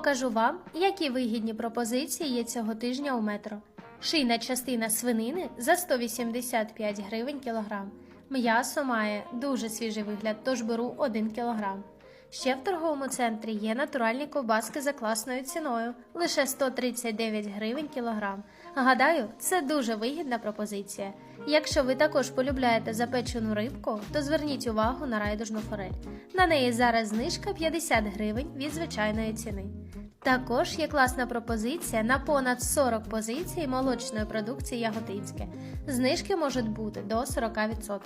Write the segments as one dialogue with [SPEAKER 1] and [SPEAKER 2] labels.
[SPEAKER 1] Покажу вам, які вигідні пропозиції є цього тижня у метро. Шийна частина свинини за 185 гривень кілограм. М'ясо має дуже свіжий вигляд, тож беру 1 кілограм. Ще в торговому центрі є натуральні ковбаски за класною ціною лише 139 гривень кілограм. Гадаю, це дуже вигідна пропозиція. Якщо ви також полюбляєте запечену рибку, то зверніть увагу на райдужну форель. На неї зараз знижка 50 гривень від звичайної ціни. Також є класна пропозиція на понад 40 позицій молочної продукції Яготинське. Знижки можуть бути до 40%.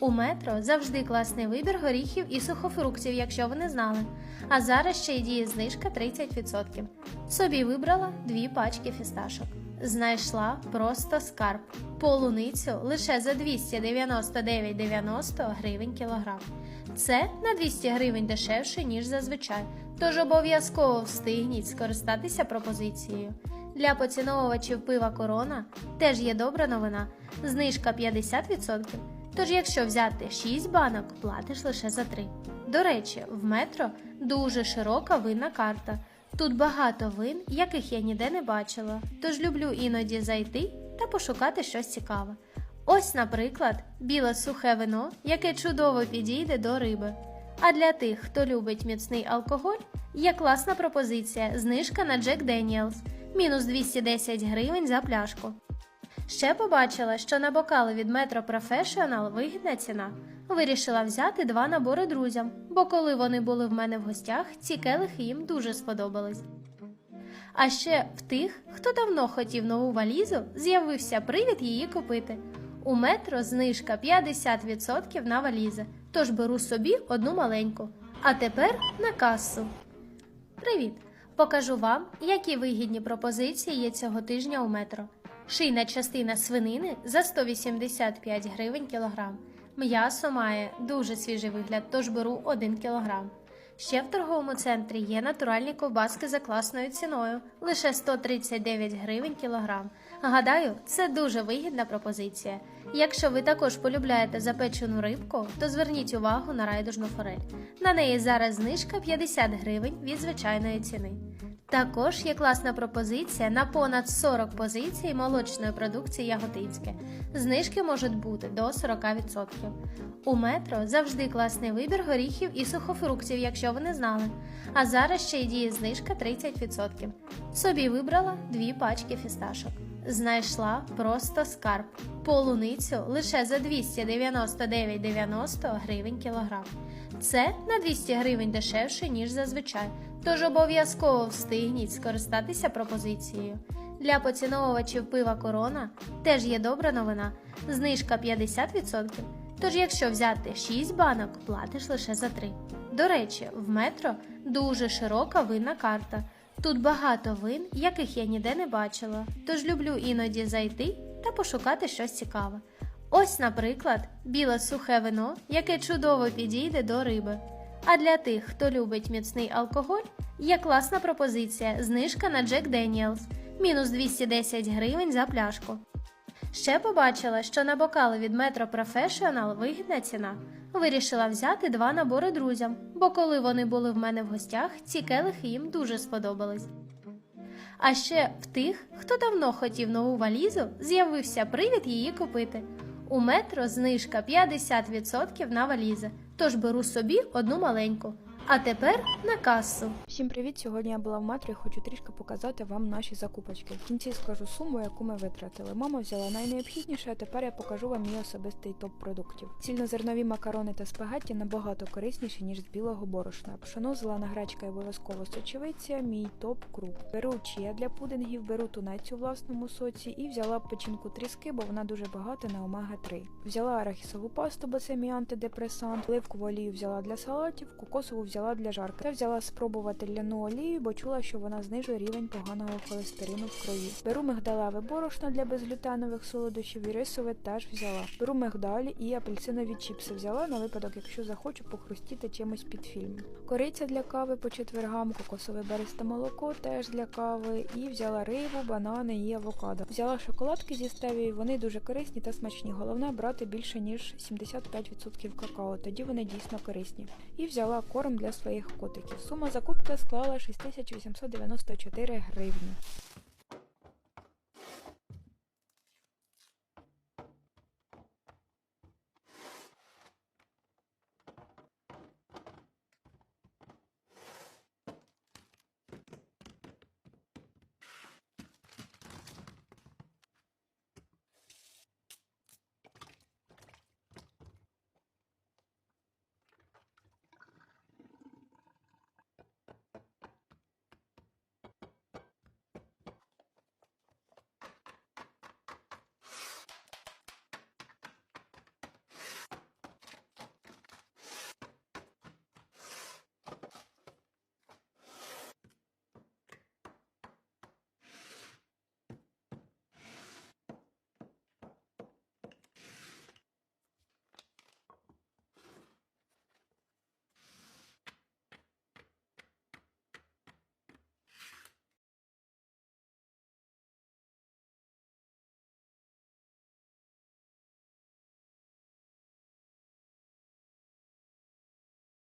[SPEAKER 1] У метро завжди класний вибір горіхів і сухофруктів, якщо ви не знали. А зараз ще й діє знижка 30%. Собі вибрала дві пачки фісташок. Знайшла просто скарб. Полуницю лише за 299,90 гривень кілограм. Це на 200 гривень дешевше, ніж зазвичай. Тож обов'язково встигніть скористатися пропозицією. Для поціновувачів пива корона теж є добра новина. Знижка 50%. Тож, якщо взяти 6 банок, платиш лише за 3. До речі, в метро дуже широка винна карта. Тут багато вин, яких я ніде не бачила, тож люблю іноді зайти та пошукати щось цікаве. Ось, наприклад, біле сухе вино, яке чудово підійде до риби. А для тих, хто любить міцний алкоголь, є класна пропозиція знижка на Jack Daniels – мінус 210 гривень за пляшку. Ще побачила, що на бокали від Metro Professional вигідна ціна. Вирішила взяти два набори друзям, бо коли вони були в мене в гостях, ці келихи їм дуже сподобались. А ще в тих, хто давно хотів нову валізу, з'явився привід її купити. У метро знижка 50% на валізи, тож беру собі одну маленьку. А тепер на касу. Привіт! Покажу вам, які вигідні пропозиції є цього тижня у метро. Шийна частина свинини за 185 гривень кілограм. М'ясо має дуже свіжий вигляд, тож беру 1 кілограм. Ще в торговому центрі є натуральні ковбаски за класною ціною лише 139 гривень кілограм. Гадаю, це дуже вигідна пропозиція. Якщо ви також полюбляєте запечену рибку, то зверніть увагу на райдужну форель. На неї зараз знижка 50 гривень від звичайної ціни. Також є класна пропозиція на понад 40 позицій молочної продукції Яготинське. Знижки можуть бути до 40%. У метро завжди класний вибір горіхів і сухофруктів, якщо ви не знали. А зараз ще й діє знижка 30%. Собі вибрала дві пачки фісташок. Знайшла просто скарб. Полуницю лише за 299,90 гривень кілограм. Це на 200 гривень дешевше, ніж зазвичай. Тож обов'язково встигніть скористатися пропозицією. Для поціновувачів пива корона теж є добра новина. Знижка 50%. Тож, якщо взяти 6 банок, платиш лише за 3. До речі, в метро дуже широка винна карта. Тут багато вин, яких я ніде не бачила, тож люблю іноді зайти та пошукати щось цікаве. Ось, наприклад, біле сухе вино, яке чудово підійде до риби. А для тих, хто любить міцний алкоголь, є класна пропозиція знижка на Jack Daniels – мінус 210 гривень за пляшку. Ще побачила, що на бокали від Metro Professional вигідна ціна. Вирішила взяти два набори друзям, бо коли вони були в мене в гостях, ці келихи їм дуже сподобались. А ще в тих, хто давно хотів нову валізу, з'явився привід її купити. У метро знижка 50% на валізи, тож беру собі одну маленьку. А тепер на касу.
[SPEAKER 2] Всім привіт! Сьогодні я була в метро і хочу трішки показати вам наші закупочки. В кінці скажу суму, яку ми витратили. Мама взяла найнеобхідніше, а тепер я покажу вам мій особистий топ продуктів. Цільнозернові макарони та спагетті набагато корисніші, ніж з білого борошна. Пшено, зелена гречка і обов'язково сочевиця, мій топ круп. Беру чия для пудингів, беру тунець у власному соці і взяла печінку тріски, бо вона дуже багата на омега 3 Взяла арахісову пасту, бо це мій антидепресант, оливкову олію взяла для салатів, кокосову взяла для жарки. Та взяла спробувати ляну олію, бо чула, що вона знижує рівень поганого холестерину в крові. Беру мигдалеве борошно для безглютенових солодощів і рисове теж взяла. Беру мигдалі і апельсинові чіпси взяла на випадок, якщо захочу похрустіти чимось під фільм. Кориця для кави по четвергам, кокосове бересте молоко теж для кави, і взяла рибу, банани і авокадо. Взяла шоколадки зі стевією, вони дуже корисні та смачні. Головне брати більше ніж 75% какао, тоді вони дійсно корисні. І взяла корм для своїх котиків. Сума закупки склала 6894 гривні.